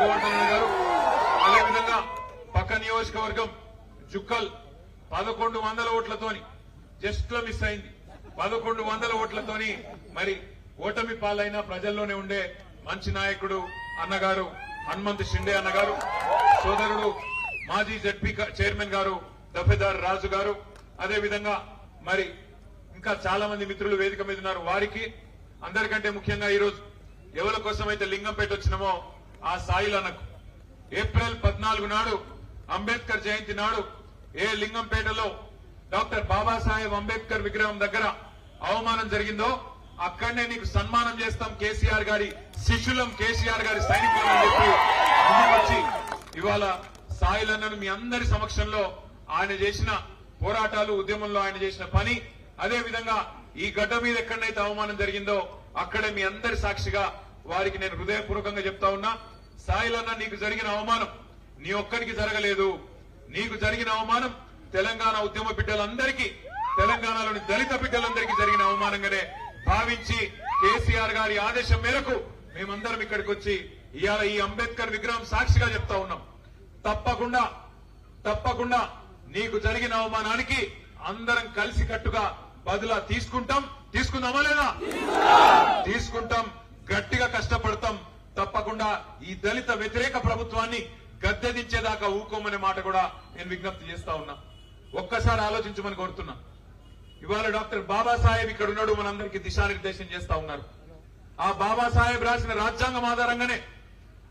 గోవర్ధన్ గారు. అదేవిధంగా పక్క నియోజకవర్గం జుక్కల్ పదకొండు వందల ఓట్లతోని జస్ట్లో మిస్ అయింది. పదకొండు వందల ఓట్లతోని మరి ఓటమి పాలైన ప్రజల్లోనే ఉండే మంచి నాయకుడు అన్నగారు హనుమంత్ షిండే అన్నగారు సోదరుడు మాజీ జడ్పీ చైర్మన్ గారు దఫేదార్ రాజు గారు అదేవిధంగా మరి ఇంకా చాలా మంది మిత్రులు వేదిక మీద ఉన్నారు. వారికి అందరికంటే ముఖ్యంగా ఈరోజు ఎవరి కోసం అయితే లింగంపేట వచ్చినామో ఆ సాయిలనకు ఏప్రిల్ పద్నాలుగు నాడు అంబేద్కర్ జయంతి నాడు ఏ లింగంపేటలో డాక్టర్ బాబాసాహెబ్ అంబేద్కర్ విగ్రహం దగ్గర అవమానం జరిగిందో అక్కడనే నీకు సన్మానం చేస్తాం కేసీఆర్ గారి శిష్యులం కేసీఆర్ గారి సైనికులం అని చెప్పి వచ్చి ఇవాళ సాయిలన్నను మీ అందరి సమక్షంలో ఆయన చేసిన పోరాటాలు ఉద్యమంలో ఆయన చేసిన పని అదే విధంగా ఈ గడ్డ మీద ఎక్కడైతే అవమానం జరిగిందో అక్కడే మీ అందరి సాక్షిగా వారికి నేను హృదయపూర్వకంగా చెప్తా ఉన్నా. సాయిలన్న నీకు జరిగిన అవమానం నీ ఒక్కరికి జరగలేదు. నీకు జరిగిన అవమానం తెలంగాణ ఉద్యమ బిడ్డలందరికీ తెలంగాణలోని దళిత బిడ్డలందరికీ జరిగిన అవమానంగానే భావించి కేసీఆర్ గారి ఆదేశం మేరకు మేమందరం ఇక్కడికి వచ్చి ఇవాళ ఈ అంబేద్కర్ విగ్రహం సాక్షిగా చెప్తా ఉన్నాం. తప్పకుండా తప్పకుండా నీకు జరిగిన అవమానానికి అందరం కలిసి కట్టుగా బదులా తీసుకుంటాం. తీసుకుందామా లేదా? తీసుకుంటాం. గట్టిగా కష్టపడతాం. తప్పకుండా ఈ దళిత వ్యతిరేక ప్రభుత్వాన్ని గద్దెదించేదాకా ఊకోమనే మాట కూడా నేను విజ్ఞప్తి చేస్తా ఉన్నా. ఒక్కసారి ఆలోచించమని కోరుతున్నా. ఇవాళ డాక్టర్ బాబాసాహెబ్ ఇక్కడ ఉన్నాడు మనందరికీ దిశానిర్దేశం చేస్తా ఉన్నారు. ఆ బాబాసాహెబ్ రాసిన రాజ్యాంగం ఆధారంగానే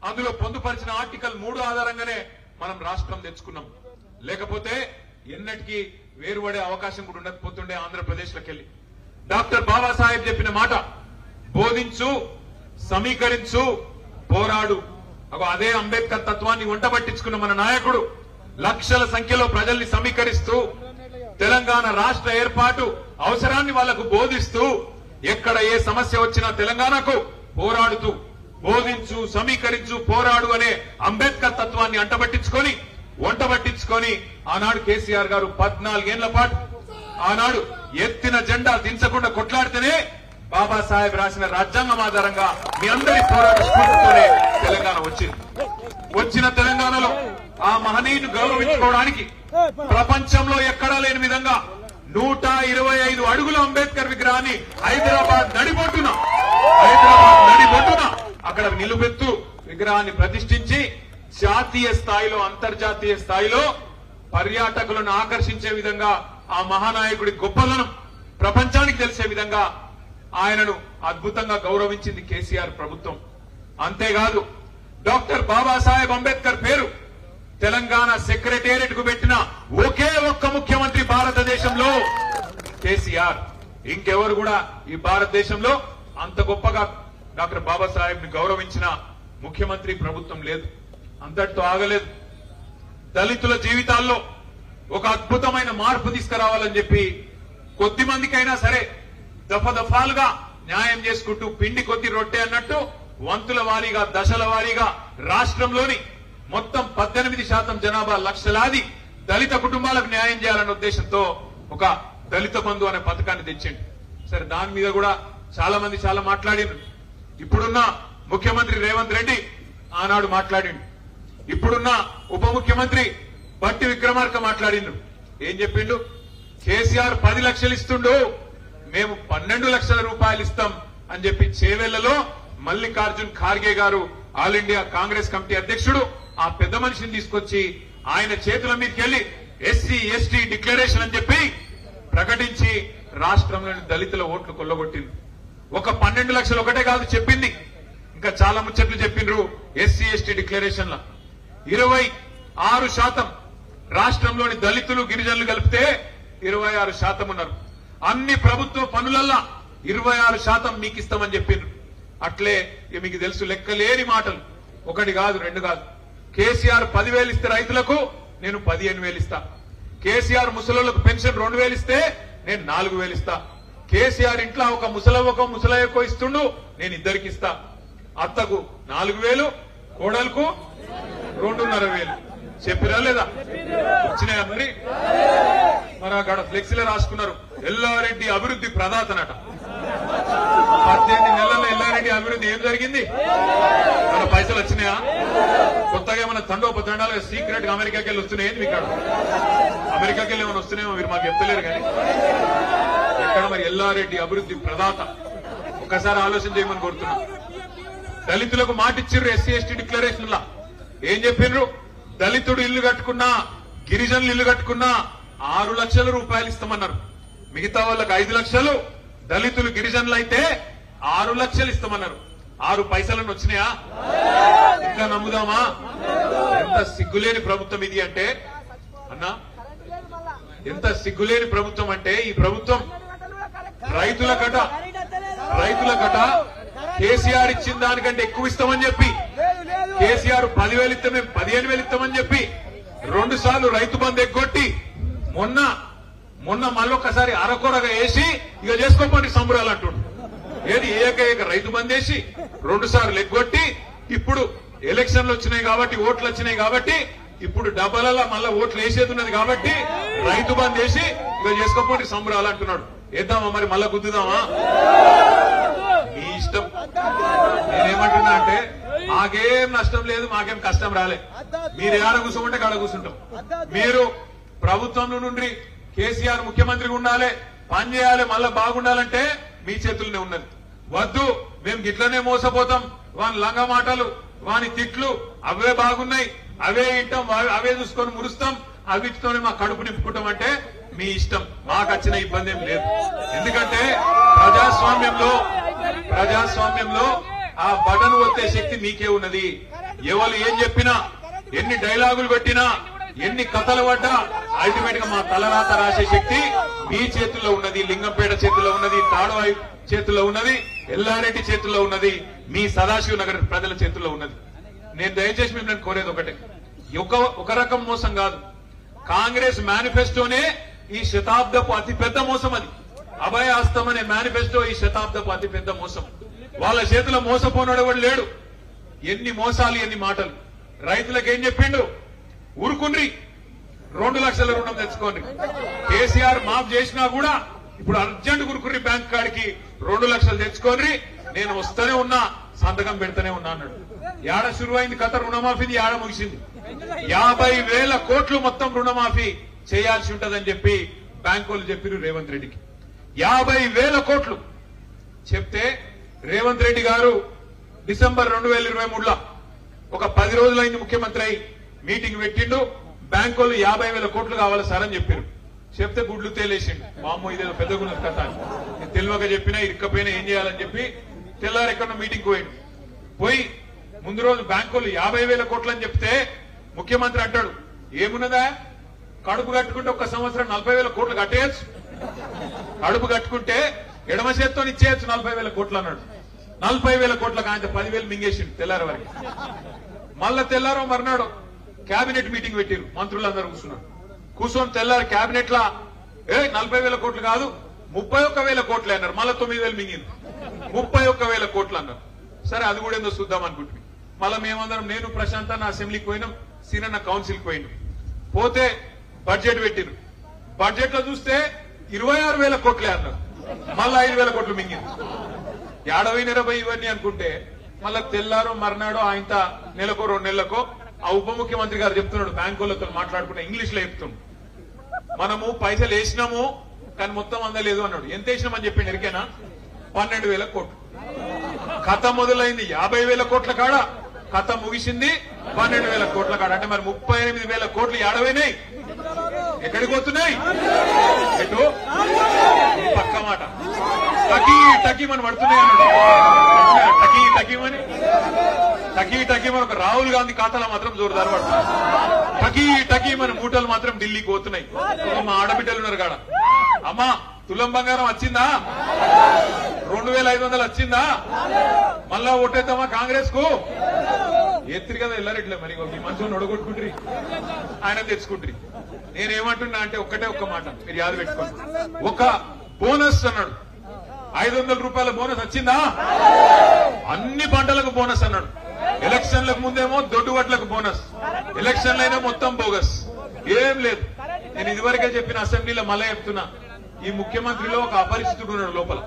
అందులో పొందుపరిచిన ఆర్టికల్ మూడు ఆధారంగానే మనం రాష్ట్రం తెచ్చుకున్నాం. లేకపోతే ఎన్నటికీ వేరుపడే అవకాశం కూడా ఉండకపోతుండే ఆంధ్రప్రదేశ్లోకి వెళ్ళి డాక్టర్ బాబాసాహెబ్ చెప్పిన మాట బోధించు సమీకరించు పోరాడు. అదే అంబేద్కర్ తత్వాన్ని వంట పట్టించుకున్న మన నాయకుడు. లక్షల సంఖ్యలో ప్రజల్ని సమీకరిస్తూ తెలంగాణ రాష్ట్ర ఏర్పాటు అవసరాన్ని వాళ్ళకు బోధిస్తూ ఎక్కడ ఏ సమస్య వచ్చినా తెలంగాణకు పోరాడుతూ బోధించు సమీకరించు పోరాడు అనే అంబేద్కర్ తత్వాన్ని అంటబట్టించుకొని వంట పట్టించుకొని ఆనాడు కేసీఆర్ గారు పద్నాలుగేళ్ళ పాటు ఆనాడు ఎత్తిన జెండా దించకుండా కొట్లాడితేనే బాబాసాహెబ్ రాసిన రాజ్యాంగం ఆధారంగా మీ అందరి పోరాట స్ఫూర్తితోనే తెలంగాణ వచ్చింది. వచ్చిన తెలంగాణలో ఆ మహనీయుని గౌరవించుకోవడానికి ప్రపంచంలో ఎక్కడా లేని విధంగా నూట ఇరవై ఐదు అడుగుల అంబేద్కర్ విగ్రహాన్ని హైదరాబాద్ నడిబొట్టున హైదరాబాద్ నడిబొట్టున అక్కడ నిలుపెత్తు విగ్రహాన్ని ప్రతిష్ఠించి జాతీయ స్థాయిలో అంతర్జాతీయ స్థాయిలో పర్యాటకులను ఆకర్షించే విధంగా ఆ మహానాయకుడి గొప్పదనం ప్రపంచానికి తెలిసే విధంగా ఆయనను అద్భుతంగా గౌరవించింది కేసీఆర్ ప్రభుత్వం. అంతేకాదు డాక్టర్ బాబాసాహెబ్ అంబేద్కర్ పేరు తెలంగాణ సెక్రటేరియట్కు పెట్టిన ఒకే ఒక్క ముఖ్యమంత్రి భారతదేశంలో కేసీఆర్. ఇంకెవరు కూడా ఈ భారతదేశంలో అంత గొప్పగా డాక్టర్ బాబాసాహెబ్ని గౌరవించిన ముఖ్యమంత్రి ప్రభుత్వం లేదు. అంతటితో ఆగలేదు. దళితుల జీవితాల్లో ఒక అద్భుతమైన మార్పు తీసుకురావాలని చెప్పి కొద్ది మందికైనా సరే దఫ దఫాలుగా న్యాయం చేసుకుంటూ పిండి కొద్ది రొట్టె అన్నట్టు వంతుల వారీగా దశల వారీగా రాష్ట్రంలోని మొత్తం పద్దెనిమిది శాతం జనాభా లక్షలాది దళిత కుటుంబాలకు న్యాయం చేయాలనే ఉద్దేశంతో ఒక దళిత బంధు అనే పథకాన్ని తెచ్చిండు. సరే దాని మీద కూడా చాలా మంది చాలా మాట్లాడిండ్రు ఇప్పుడున్న ముఖ్యమంత్రి రేవంత్ రెడ్డి ఆనాడు మాట్లాడిండు. ఇప్పుడున్న ఉప ముఖ్యమంత్రి బట్టి విక్రమార్క మాట్లాడిండు. ఏం చెప్పిండు? కేసీఆర్ పది లక్షలు ఇస్తుండు. మేము పన్నెండు లక్షల రూపాయలు ఇస్తాం అని చెప్పి చేవెళ్ళలో మల్లికార్జున్ ఖార్గే గారు ఆల్ ఇండియా కాంగ్రెస్ కమిటీ అధ్యక్షుడు ఆ పెద్ద మనిషిని తీసుకొచ్చి ఆయన చేతుల మీదకి వెళ్ళి ఎస్సీ ఎస్టీ డిక్లరేషన్ అని చెప్పి ప్రకటించి రాష్ట్రంలోని దళితుల ఓట్లు కొల్లగొట్టింది. ఒక పన్నెండు లక్షలు ఒకటే కాదు చెప్పింది. ఇంకా చాలా ముచ్చట్లు చెప్పిండ్రు ఎస్సీ ఎస్టీ డిక్లరేషన్ల. ఇరవై ఆరు శాతం రాష్ట్రంలోని దళితులు గిరిజనులు కలిపితే ఇరవై ఆరు శాతం ఉన్నారు. అన్ని ప్రభుత్వ పనులల్లా ఇరవై ఆరు శాతం మీకు ఇస్తామని చెప్పిండ్రు. అట్లే ఇక మీకు తెలుసు లెక్కలేని మాటలు. ఒకటి కాదు రెండు కాదు. కేసీఆర్ పదివేలు ఇస్తే రైతులకు నేను పదిహేను వేలు ఇస్తా. కేసీఆర్ ముసలోళ్ళకు పెన్షన్ రెండు వేలు ఇస్తే నేను నాలుగు వేలు ఇస్తా. కేసీఆర్ ఇంట్లో ఒక ముసలవ్వకో ముసలయ్యకో ఇస్తుండు నేను ఇద్దరికి ఇస్తా. అత్తకు నాలుగు వేలు కోడలకు రెండున్నర వేలు. చెప్పిరా లేదా? వచ్చినాయా మరి? మరి అక్కడ ఫ్లెక్సీలో రాసుకున్నారు. ఎల్లారెడ్డి అభివృద్ధి ప్రదాతనట. పద్దెనిమిది నెలల ఎల్లారెడ్డి అభివృద్ధి ఏం జరిగింది? మన పైసలు వచ్చినాయా? కొత్తగా ఏమైనా సీక్రెట్గా అమెరికాకి వెళ్ళి వస్తున్నాయని మీకు అమెరికాకి వెళ్ళి ఏమైనా వస్తున్నాయో మీరు మాకు చెప్తలేరు కానీ. ఎక్కడ మరి ఎల్లారెడ్డి అభివృద్ధి ప్రదాత? ఒక్కసారి ఆలోచన చేయమని కోరుతున్నా. దళితులకు మాటిచ్చిర్రు ఎస్సీ ఎస్టీ డిక్లరేషన్ లా ఏం చెప్పిండ్రు దళితుడు ఇల్లు కట్టుకున్నా గిరిజనులు ఇల్లు కట్టుకున్నా ఆరు లక్షల రూపాయలు ఇస్తామన్నారు. మిగతా వాళ్ళకి ఐదు లక్షలు దళితులు గిరిజనులు అయితే ఆరు లక్షలు ఇస్తామన్నారు. ఆరు పైసలను వచ్చినాయా? ఇంకా నమ్ముదామా? ఎంత సిగ్గులేని ప్రభుత్వం ఇది అంటే అన్నా ఎంత సిగ్గులేని ప్రభుత్వం అంటే ఈ ప్రభుత్వం రైతుల కట రైతుల కట కేసీఆర్ ఇచ్చిన దానికంటే ఎక్కువ ఇస్తామని చెప్పి కేసీఆర్ పదివేలు ఇస్తే మేము పదిహేను వేలు ఇస్తామని చెప్పి రెండు సార్లు రైతు బంద్ ఎగ్గొట్టి మొన్న మొన్న మళ్ళొక్కసారి అరకొరగా వేసి ఇక చేసుకోమండి సంబరాలు అంటుండు. ఏది ఏకైక రైతు బంద్ రెండు సార్లు ఎగ్గొట్టి ఇప్పుడు ఎలక్షన్లు వచ్చినాయి కాబట్టి ఓట్లు వచ్చినాయి కాబట్టి ఇప్పుడు డబ్బలలో మళ్ళా ఓట్లు వేసేది ఉన్నది కాబట్టి రైతు బంద్ వేసి ఇక చేసుకోపోండి సంబరాలు అంటున్నాడు. వేద్దామా మరి మళ్ళా గుద్దుదామా? మీ ఇష్టం. నేనేమంటున్నా అంటే మాకేం నష్టం లేదు మాకేం కష్టం రాలే. మీరు ఏడ కూర్చోమంటే కాడ కూర్చుంటాం. మీరు ప్రభుత్వం నుండి కేసీఆర్ ముఖ్యమంత్రిగా ఉండాలి పని చేయాలి మళ్ళా బాగుండాలంటే మీ చేతుల్లోనే ఉన్నది. వద్దు మేము గిట్లనే మోసపోతాం. వాని లంగ మాటలు వాని తిట్లు అవే బాగున్నాయి. అవే ఇంటాం అవి- అవే చూసుకొని మురుస్తాం. అవిటితోనే మా కడుపు నింపుకుంటాం అంటే మీ ఇష్టం. మాకు వచ్చిన ఇబ్బంది ఏం లేదు. ఎందుకంటే ప్రజాస్వామ్యంలో ప్రజాస్వామ్యంలో ఆ బటన్ ఒత్తే శక్తి మీకే ఉన్నది. ఎవరు ఏం చెప్పినా ఎన్ని డైలాగులు పెట్టినా ఎన్ని కథలు పడ్డా అల్టిమేట్గా మా తలరాత రాసే శక్తి మీ చేతుల్లో ఉన్నది లింగంపేట చేతుల్లో ఉన్నది తాడువాయి చేతుల్లో ఉన్నది ఎల్లారెడ్డి చేతుల్లో ఉన్నది మీ సదాశివ నగర్ ప్రజల చేతుల్లో ఉన్నది. నేను దయచేసి మిమ్మల్ని కోరేది ఒకటే. ఒక ఒక రకం మోసం కాదు. కాంగ్రెస్ మేనిఫెస్టోనే ఈ శతాబ్దపు అతి పెద్ద మోసం అది. అభయాస్తం అనే మేనిఫెస్టో ఈ శతాబ్దపు అతి పెద్ద మోసం. వాళ్ళ చేతిలో మోసపోనాడు లేడు. ఎన్ని మోసాలు ఎన్ని మాటలు. రైతులకు ఏం చెప్పిండు? ఊరుకుండ్రి రెండు లక్షల రుణం తెచ్చుకోండి. కేసీఆర్ మాఫ్ చేసినా కూడా ఇప్పుడు అర్జెంట్ గురుకుర్రి బ్యాంక్ కాడికి రెండు లక్షలు తెచ్చుకోండి. నేను వస్తూనే ఉన్నా సంతకం పెడతానే ఉన్నా అన్నాడు. యాడ శురువైంది కథ రుణమాఫీది యాడ ముగిసింది. యాభై వేల కోట్లు మొత్తం రుణమాఫీ చేయాల్సి ఉంటదని చెప్పి బ్యాంకులు చెప్పిరు రేవంత్ రెడ్డికి. యాభై వేల కోట్లు చెప్తే రేవంత్ రెడ్డి గారు డిసెంబర్ రెండు వేల ఇరవై మూడులో ఒక పది రోజులైంది ముఖ్యమంత్రి అయి మీటింగ్ పెట్టిండు బ్యాంకు వాళ్ళు యాభై వేల కోట్లు కావాలి సార్ అని చెప్పారు చెప్తే గుడ్లు తేలేసిండు. మామూలు ఇదేదో పెద్ద గుణ కథ నేను తెలివక చెప్పినా ఇరుక్కపోయినా ఏం చేయాలని చెప్పి తెల్లారు ఎక్కడ మీటింగ్ పోయిండు. పోయి ముందు రోజు బ్యాంకులు యాభై వేల కోట్లు అని చెప్తే ముఖ్యమంత్రి అంటాడు ఏమున్నదా? కడుపు కట్టుకుంటే ఒక సంవత్సరం నలభై వేల కోట్లు కట్టేయచ్చు. కడుపు కట్టుకుంటే ఎడమ చేత్తో ఇచ్చేయచ్చు నలభై వేల కోట్లు అన్నాడు. నలభై వేల కోట్లకు ఆయన పదివేలు మింగేసిండు తెల్లారి వరకు. మళ్ళా తెల్లారో మర్నాడు కేబినెట్ మీటింగ్ పెట్టారు. మంత్రులందరూ కూర్చున్నారు. కూర్చొని తెల్లారి కేబినెట్ లా ఏ నలభై వేల కోట్లు కాదు ముప్పై ఒక్క వేల కోట్లు అన్నారు. మళ్ళా తొమ్మిది వేలు మింగింది. ముప్పై ఒక్క వేల కోట్లు అన్నారు. సరే అది కూడా ఏందో చూద్దాం అనుకుంటుంది మళ్ళా మేమందరం నేను ప్రశాంత్ అన్న అసెంబ్లీకి పోయినాం సీనన్న కౌన్సిల్కి పోయినాం. పోతే బడ్జెట్ పెట్టిరు. బడ్జెట్లో చూస్తే ఇరవై ఆరు వేల కోట్లే అన్నారు. మళ్ళా ఐదు వేల కోట్లు మింగింది. యాడవై ఇరవై ఇవన్నీ అనుకుంటే మళ్ళా తెల్లారో మర్నాడో ఆయన నెలకో రెండు నెలలకో ఆ ఉప ముఖ్యమంత్రి గారు చెప్తున్నాడు బ్యాంకులతో మాట్లాడుకుంటే ఇంగ్లీష్లో చెప్తున్నాడు మనము పైసలు వేసినాము కానీ మొత్తం అందలేదు అన్నాడు. ఎంత వేసినామని చెప్పిండు ఎరికేనా? పన్నెండు వేల కోట్లు. కథ మొదలైంది యాభై వేల కోట్ల కాడ. కథ ముగిసింది పన్నెండు వేల కోట్ల కాడ. అంటే మరి ముప్పై ఎనిమిది వేల కోట్లు ఏడవైనాయి. ఎక్కడికి పోతున్నాయి? ఎటు? పక్క మాట. టకీ టకీ మనం పడుతున్నాయి అన్నాడు. టకీ టకీమని టకీ టకీ ఒక రాహుల్ గాంధీ ఖాతాలో మాత్రం జోరుదారు పడుతుంది టకీ మన మూటలు మాత్రం ఢిల్లీకి పోతున్నాయి. మా ఆడబిడ్డలు ఉన్నారు కాడ. అమ్మా తులం బంగారం వచ్చిందా? రెండు వేల ఐదు వందలు వచ్చిందా? మళ్ళా ఓటేద్దామా కాంగ్రెస్కు ఎత్తిరి కదా వెళ్ళారట్లే మరి ఇగో మీ నొడగొట్టుకుంటారు ఆయన తెచ్చుకుంటారు. నేనేమంటున్నా అంటే ఒక్కటే ఒక్క మాట మీరు యాద పెట్టుకోండి. ఒక బోనస్ అన్నాడు. ఐదు వందల రూపాయల బోనస్ వచ్చిందా? అన్ని పంటలకు బోనస్ అన్నాడు. ఎలక్షన్లకు ముందేమో దొడ్డువట్లకు బోనస్. ఎలక్షన్లైనా మొత్తం బోగస్. ఏం లేదు. నేను ఇదివరకే చెప్పిన అసెంబ్లీలో మళ్ళీ చెప్తున్నా. ఈ ముఖ్యమంత్రిలో ఒక అపరిచితుడు ఉన్నాడు లోపల.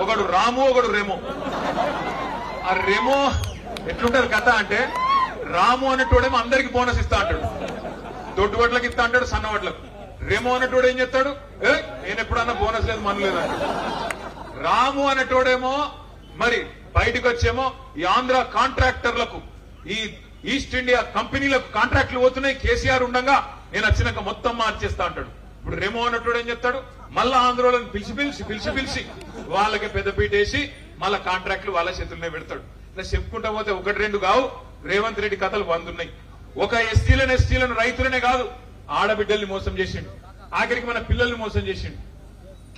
ఒకడు రాము ఒకడు రేమో. ఆ రేమో ఎట్లుంటది కథ అంటే రాము అనేటోడేమో అందరికి బోనస్ ఇస్తా అంటాడు. దొడ్డు ఇస్తా అంటాడు సన్న వడ్లకు. రేమో అనేటోడు ఏం చెప్తాడు ఏ నేను ఎప్పుడన్నా బోనస్ లేదు మన లేదు అంటాడు. రాము అనేటోడేమో మరి బయటకు వచ్చేమో ఈ ఆంధ్ర కాంట్రాక్టర్లకు ఈ ఈస్ట్ ఇండియా కంపెనీలకు కాంట్రాక్ట్లు పోతున్నాయి కేసీఆర్ ఉండగా నేను వచ్చినాక మొత్తం మార్చేస్తా అంటాడు. ఇప్పుడు రెమో అన్నట్టు ఏం చెప్తాడు? మళ్ళా ఆంధ్రోలను పిలిచి పిలిచి పిలిచి పిలిచి వాళ్ళకి పెద్దపీట వేసి మళ్ళా కాంట్రాక్ట్లు వాళ్ళ చేతుల్లోనే పెడతాడు. ఇలా చెప్పుకుంటా పోతే ఒకటి రెండు కావు. రేవంత్ రెడ్డి కథలు వందున్నాయి. ఒక ఎస్టీలను ఎస్టీలను రైతులనే కాదు ఆడబిడ్డల్ని మోసం చేసిండు. ఆఖరికి మన పిల్లల్ని మోసం చేసిండు.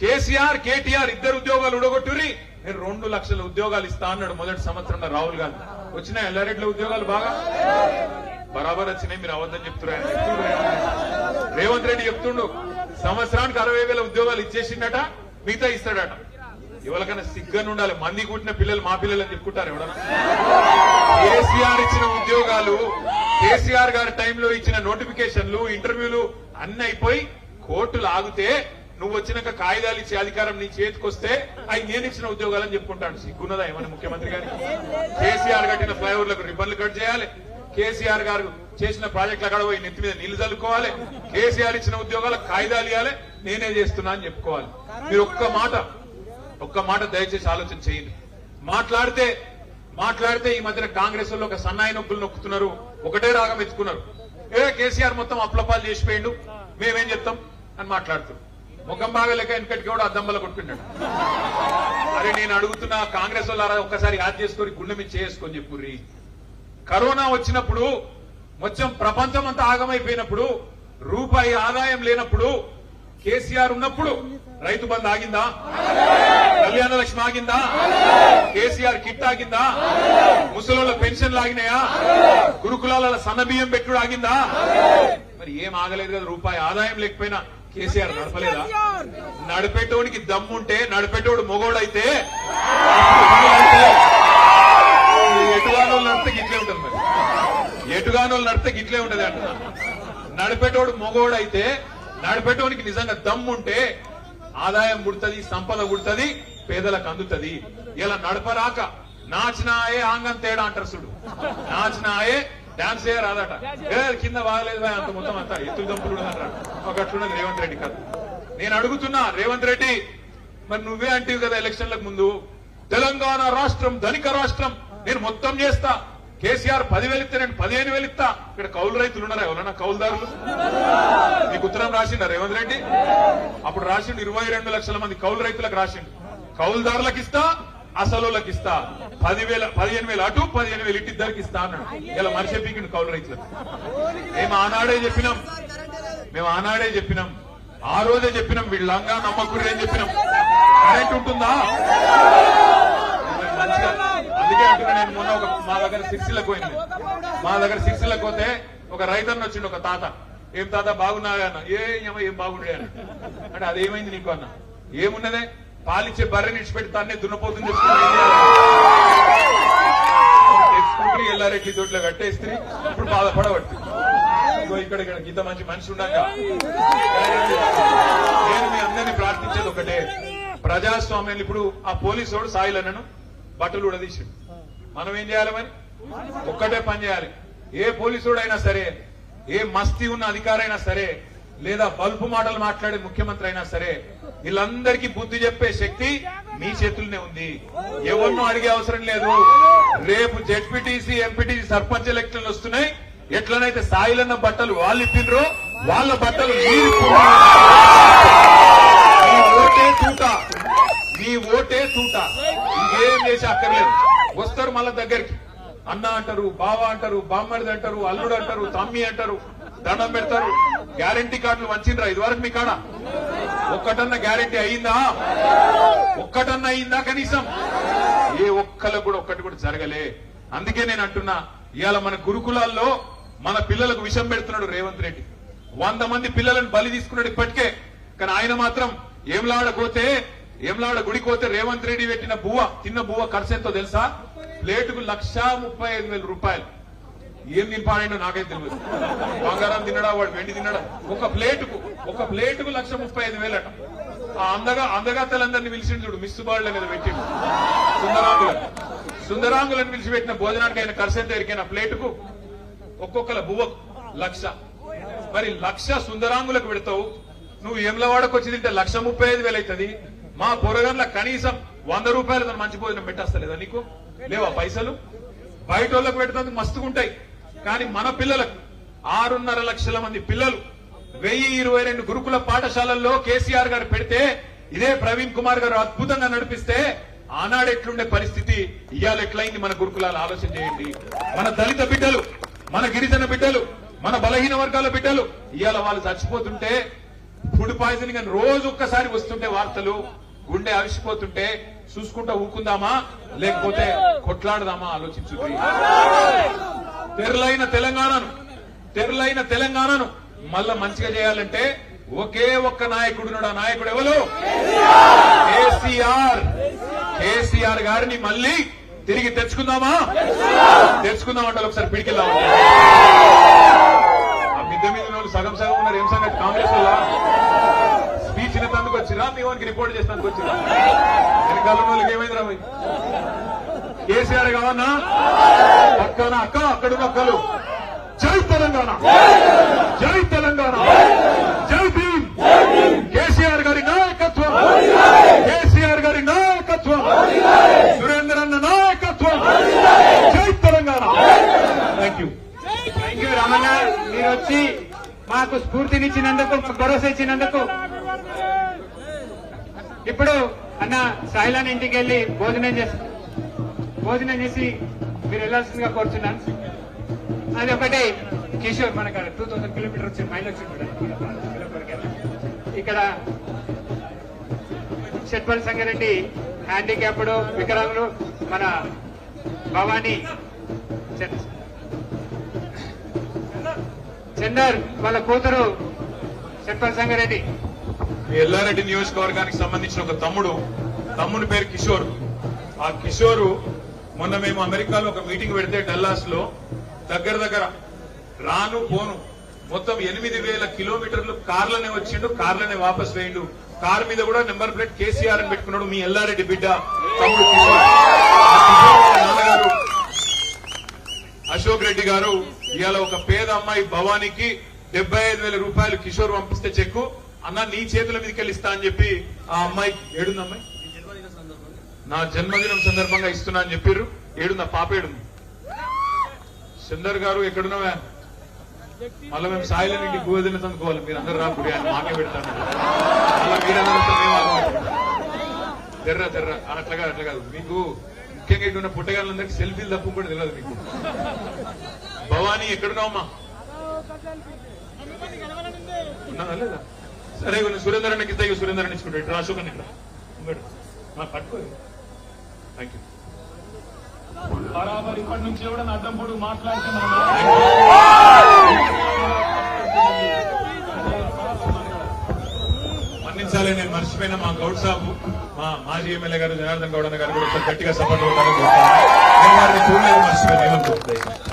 కేసీఆర్ కేటీఆర్ ఇద్దరు ఉద్యోగాలు ఉడగొట్టురి నేను రెండు లక్షల ఉద్యోగాలు ఇస్తా అన్నాడు మొదటి సంవత్సరంలో రాహుల్ గాంధీ. వచ్చినాయి ఎల్లారెడ్ల ఉద్యోగాలు బాగా? బరాబర్ వచ్చినాయి మీరు అవద్దని చెప్తున్నారు రేవంత్ రెడ్డి. రేవంత్ రెడ్డి చెప్తుండు సంవత్సరానికి అరవై వేల ఉద్యోగాలు ఇచ్చేసిండట మిగతా ఇస్తాడట. ఎవరికైనా సిగ్గని ఉండాలి మంది కూటిన పిల్లలు మా పిల్లలు అని చెప్పుకుంటారు ఎవడన్నా కేసీఆర్ ఇచ్చిన ఉద్యోగాలు కేసీఆర్ గారి టైంలో ఇచ్చిన నోటిఫికేషన్లు ఇంటర్వ్యూలు అన్ని అయిపోయి కోర్టులు ఆగితే నువ్వు వచ్చినాక కాగితాలు ఇచ్చే అధికారం నీ చేతికొస్తే అవి నేను ఇచ్చిన ఉద్యోగాలని చెప్పుకుంటాడు. సిగ్గున్నదా ఏమని ముఖ్యమంత్రి గారి కేసీఆర్ కట్టిన ఫ్లైఓవర్లకు రిబ్బన్లు కట్ చేయాలి. కేసీఆర్ గారు చేసిన ప్రాజెక్టులు అక్కడ పోయి నెత్తి మీద నీళ్ళు చల్లుకోవాలి. కేసీఆర్ ఇచ్చిన ఉద్యోగాలకు కాగితాలు ఇవ్వాలి నేనే చేస్తున్నా అని చెప్పుకోవాలి. మీరు ఒక్క మాట ఒక్క మాట దయచేసి ఆలోచన చేయండి. మాట్లాడితే మాట్లాడితే ఈ మధ్యన కాంగ్రెస్ వాళ్ళు ఒక సన్నాయి నొక్కులు నొక్కుతున్నారు. ఒకటే రాగం ఎత్తుకున్నారు. ఏ కేసీఆర్ మొత్తం అప్లపాలు చేసిపోయిండు. మేమేం చెప్తాం? అని మాట్లాడుతున్నాం. ముఖం బాగా లెక్క వెనకటికి కూడా అద్దంబల కొట్టుకున్నాడు. అరే నేను అడుగుతున్నా కాంగ్రెస్ వాళ్ళారా ఒక్కసారి యాద్ చేసుకొని గుండె మీద చేసుకొని చెప్పుర్రి. కరోనా వచ్చినప్పుడు మొత్తం ప్రపంచం అంతా ఆగమైపోయినప్పుడు రూపాయి ఆదాయం లేనప్పుడు కేసీఆర్ ఉన్నప్పుడు రైతు బంధు ఆగిందా? కళ్యాణ లక్ష్మి ఆగిందా? కేసీఆర్ కిట్ ఆగిందా? ముసలోళ్ళ పెన్షన్లు ఆగినాయా? గురుకులాల సన్నబియ్యం పెట్టుడు ఆగిందా? మరి ఏం ఆగలేదు కదా రూపాయి ఆదాయం లేకపోయినా కేసీఆర్ నడపలేదా? నడిపేటోడికి దమ్ముంటే నడిపేటోడు మొగోడైతే ఎటుగానో నడితే గిట్లే ఉంటుంది మరి. ఎటుగానో నడితే గిట్లే ఉంటది అంటున్నా నడిపేటోడు మొగోడైతే నడిపేటోనికి నిజంగా దమ్ముంటే ఆదాయం పుడుతుంది సంపద పుడుతుంది పేదలకు అందుతుంది. ఇలా నడపరాక నాచినాయే ఆంగం తేడా అంటారు చూడు. నాచినాయే డాన్స్ రాదట. కింద బాగలేదు అంత మొత్తం అంతా. ఎత్తు దంపులు కూడా ఒక రేవంత్ రెడ్డి కాదు నేను అడుగుతున్నా రేవంత్ రెడ్డి మరి నువ్వే అంటివి కదా ఎలక్షన్లకు ముందు? తెలంగాణ రాష్ట్రం ధనిక రాష్ట్రం నేను మొత్తం చేస్తా. కేసీఆర్ పదివేలు ఇస్తే నేను పదిహేను వేలు ఇస్తా. ఇక్కడ కౌలు రైతులు ఉన్నారా? ఎవరన్నా కౌలుదారులు? నీకు ఉత్తరం రాసిండ రేవంత్ రెడ్డి? అప్పుడు రాసిండు ఇరవై రెండు లక్షల మంది కౌలు రైతులకు రాసిండు. కౌలుదారులకు ఇస్తా అసలులకు ఇస్తా పదివేల పదిహేను వేలు అటు పదిహేను వేలు ఇటు ఇద్దరికి ఇస్తా అన్నాడు. ఇలా మనిషి పీకిండు కౌలు రైతులకు మేము ఆనాడే చెప్పినాం. మేము ఆనాడే చెప్పినాం. ఆ రోజే చెప్పినాం. వీళ్ళంగా నమ్మకుడు అని చెప్పినాం. కరెంట్ ఉంటుందా? మంచిగా అందుకే అంటున్నా నేను మొన్న ఒక మా దగ్గర సిరిసిల్లకు పోయింది మా దగ్గర సిరిసిల్లకు పోతే ఒక రైతన్న వచ్చిండు ఒక తాత. ఏం తాత బాగున్నాగా అన్న. ఏం ఏమో ఏం బాగుండే అంటే అదేమైంది నీకు అన్న? ఏమున్నదే? పాలిచ్చే బర్రెని ఇచ్చిపెట్టి తన్నే దున్నపోతుంది తెచ్చుకుంటే ఎల్లారెడ్డి దొడ్లో కట్టేస్తే ఇప్పుడు బాధపడబట్టి ఇక్కడ ఇంత మంచి మనిషి ఉండగా నేను మీ అందరినీ ప్రార్థించేది ఒకటే. ప్రజాస్వామ్యం ఇప్పుడు ఆ పోలీసు వాడు సాయిలన్నను బట్టలు ఉడదీసిండు. మనం ఏం చేయాలి మరి? ఒక్కటే పని చేయాలి. ఏ పోలీసుడు అయినా సరే ఏ మస్తీ ఉన్న అధికారైనా సరే లేదా బల్పు మాటలు మాట్లాడే ముఖ్యమంత్రి అయినా సరే వీళ్ళందరికీ బుద్ధి చెప్పే శక్తి మీ చేతుల్లోనే ఉంది. ఎవరినో అడిగే అవసరం లేదు. రేపు జెడ్పీటీసీ ఎంపీటీసీ సర్పంచ్ ఎలక్షన్లు వస్తున్నాయి. ఎట్లనైతే సాయిలన్న బట్టలు వాళ్ళు ఇప్పిండ్రో వాళ్ళ బట్టలు మీరు మీ ఓటే తూట. మీ ఓటే తూట. ఇంకేం చేసి అక్కర్లేదు. వస్తారు మళ్ళా దగ్గరికి. అన్న అంటారు బావ అంటారు బామ్మడిది అంటారు అల్లుడు అంటారు తమ్మి అంటారు దండం పెడతారు. గ్యారంటీ కార్డులు వంచిండ్రా? ఇదివరకు మీ కాడ? ఒక్కటన్నా గ్యారంటీ అయిందా? ఒక్కటన్నా అయిందా కనీసం? ఏ ఒక్కలకు కూడా ఒక్కటి కూడా జరగలే. అందుకే నేను అంటున్నా ఇవాళ మన గురుకులాల్లో మన పిల్లలకు విషం పెడుతున్నాడు రేవంత్ రెడ్డి. వంద మంది పిల్లలను బలి తీసుకున్నాడు ఇప్పటికే. కానీ ఆయన మాత్రం ఏంలాడపోతే ఏంలాడ గుడి కోతే రేవంత్ రెడ్డి పెట్టిన బువ్వ చిన్న బువ్వ ఖర్చు ఎంతో తెలుసా? ప్లేటుకు లక్షా ముప్పై ఐదు వేల రూపాయలు. ఏం నింపాడో నాకైతే తెలియదు బంగారం తినడా వాడు వెండి తినడా ఒక ప్లేటుకు ఒక ప్లేటుకు లక్ష ముప్పై ఐదు వేలట. ఆ అందగా అందగాతలందరినీ పిలిచిండు చూడు మిస్ బాళ్ళ మీద పెట్టిండు. సుందరాంగులను. సుందరాంగులను పిలిచి పెట్టిన భోజనానికి ఆయన ఖర్చు ఎంత ఎరికైన ప్లేటుకు ఒక్కొక్కల బువ్వకు లక్ష. మరి లక్ష సుందరాంగులకు పెడతావు? నువ్వు ఏమ్లవాడకు వచ్చి తింటే లక్ష ముప్పై ఐదు వేలు అవుతుంది మా పొరగన్ల కనీసం వంద రూపాయలు మంచి భోజనం పెట్టేస్తలేదా నీకు? లేవా పైసలు? బయట వాళ్ళకు మస్తుగా ఉంటాయి కానీ మన పిల్లలకు ఆరున్నర లక్షల మంది పిల్లలు వెయ్యి ఇరవై రెండు గురుకుల పాఠశాలల్లో కేసీఆర్ గారు పెడితే ఇదే ప్రవీణ్ కుమార్ గారు అద్భుతంగా నడిపిస్తే ఆనాడు ఎట్లుండే పరిస్థితి ఇవాళ ఎట్లయింది మన గురుకులాలు? ఆలోచన చేయండి. మన దళిత బిడ్డలు మన గిరిజన బిడ్డలు మన బలహీన వర్గాల బిడ్డలు ఇవాళ వాళ్ళు చచ్చిపోతుంటే ఫుడ్ పాయిజనింగ్ అని రోజు ఒక్కసారి వస్తుంటే వార్తలు గుండె అవిసిపోతుంటే చూసుకుంటా ఊకుందామా లేకపోతే కొట్లాడదామా? ఆలోచించు తెరలైన తెలంగాణను తెరలైన తెలంగాణను మళ్ళా మంచిగా చేయాలంటే ఒకే ఒక్క నాయకుడు ఆ నాయకుడు ఎవరు? కేసీఆర్. కేసీఆర్ గారిని మళ్ళీ తిరిగి తెచ్చుకుందామా? తెచ్చుకుందామంటారు ఒకసారి పిడికిలా ఆ మిద్దె మీద సగం సగం ఉన్నారు. ఏం సంగతి? కాంగ్రెస్ వల్ల స్పీచ్ వచ్చిరా? మీ వానికి రిపోర్ట్ చేస్తానికి వచ్చిరా? వెనకాల వాళ్ళకి ఏమైందిరా మీ కేసీఆర్ కావన్నా పక్కన అక్క అక్కడున్న అక్కలు. జై తెలంగాణ. జై తెలంగాణ. జై భీమ్. కేసీఆర్ గారి నాయకత్వం. కేసీఆర్ గారి నాయకత్వం. సురేందర్ అన్న నాయకత్వం. జై Telangana. Thank you thank you Ramanna. మీరు వచ్చి మాకు స్ఫూర్తినిచ్చినందుకు మాకు భరోసా ఇచ్చినందుకు ఇప్పుడు అన్న శైలాన్ ఇంటికి వెళ్ళి భోజనం చేసి భోజనం చేసి మీరు వెళ్ళాల్సిందిగా కోరుతున్నాను అది ఒకటి కిషోర్ మనకు టూ థౌసండ్ కిలోమీటర్ వచ్చి మైల్ వచ్చి ఇక్కడ షట్పల్ సంగారెడ్డి హ్యాండిక్యాప్డ్ వికలాంగులు మన భవానీ చందర్ వాళ్ళ కూతురు షట్పల్ సంగారెడ్డి. మీ ఎల్లారెడ్డి నియోజకవర్గానికి సంబంధించిన ఒక తమ్ముడు తమ్ముని పేరు కిషోర్. ఆ కిషోరు మొన్న మేము అమెరికాలో ఒక మీటింగ్ పెడితే డల్లాస్లో దగ్గర దగ్గర రాను పోను మొత్తం ఎనిమిది వేల కిలోమీటర్లు కార్లనే వచ్చిండు కార్లనే వాపస్ వేయండు. కార్ మీద కూడా నెంబర్ ప్లేట్ కేసీఆర్ అని పెట్టుకున్నాడు మీ ఎల్లారెడ్డి బిడ్డ తమ్ముడు కిషోర్. అశోక్ రెడ్డి గారు ఇవాళ ఒక పేద అమ్మాయి భవానీకి డెబ్బై ఐదు వేల రూపాయలు కిషోర్ పంపిస్తే చెక్కు. అన్న నీ చేతుల మీదకి వెళ్ళి ఇస్తా అని చెప్పి ఆ అమ్మాయి ఏడుంది అమ్మాయి? నా జన్మదినం సందర్భంగా ఇస్తున్నా అని చెప్పారు ఏడుందా? పాప ఏడుంది. సుందర్ గారు ఎక్కడున్నావా? మళ్ళీ మేము సాయిలని నుండి గోధుమ తందుకోవాలి మీరు అందరు రాకుడి ఆయన మాకే పెడతాను. తెర్రా మీరందరూ తెర్ర తెర్ర. అట్లా కాదు అట్లా కాదు. మీకు ముఖ్యంగా ఇటు ఉన్న పుట్టగాళ్ళందరికీ సెల్ఫీలు తప్పు కూడా తెలియదు మీకు. భవానీ ఎక్కడున్నావమ్మా? ఉన్నదా లేదా? సరే సురేందర్ అన్న ఇచ్చుకుంటాడు. ఇటు అశోక్ అన్న ఇక్కడ ఇంకోటి. మా పట్టుకో. థ్యాంక్ యూ బరాబర్ ఇప్పటి నుంచి కూడా మాట్లాడితే మనం మన్నించాలి నేను మర్చిపోయిన. మా గౌడ్ సాబు మా మాజీ ఎమ్మెల్యే గారు జనార్దన్ గౌడ్ గారు కూడా గట్టిగా సపోర్ట్ కొట్టాలని కోరుతాను నేను వారిని చూడలేదు మర్చిపోయాను.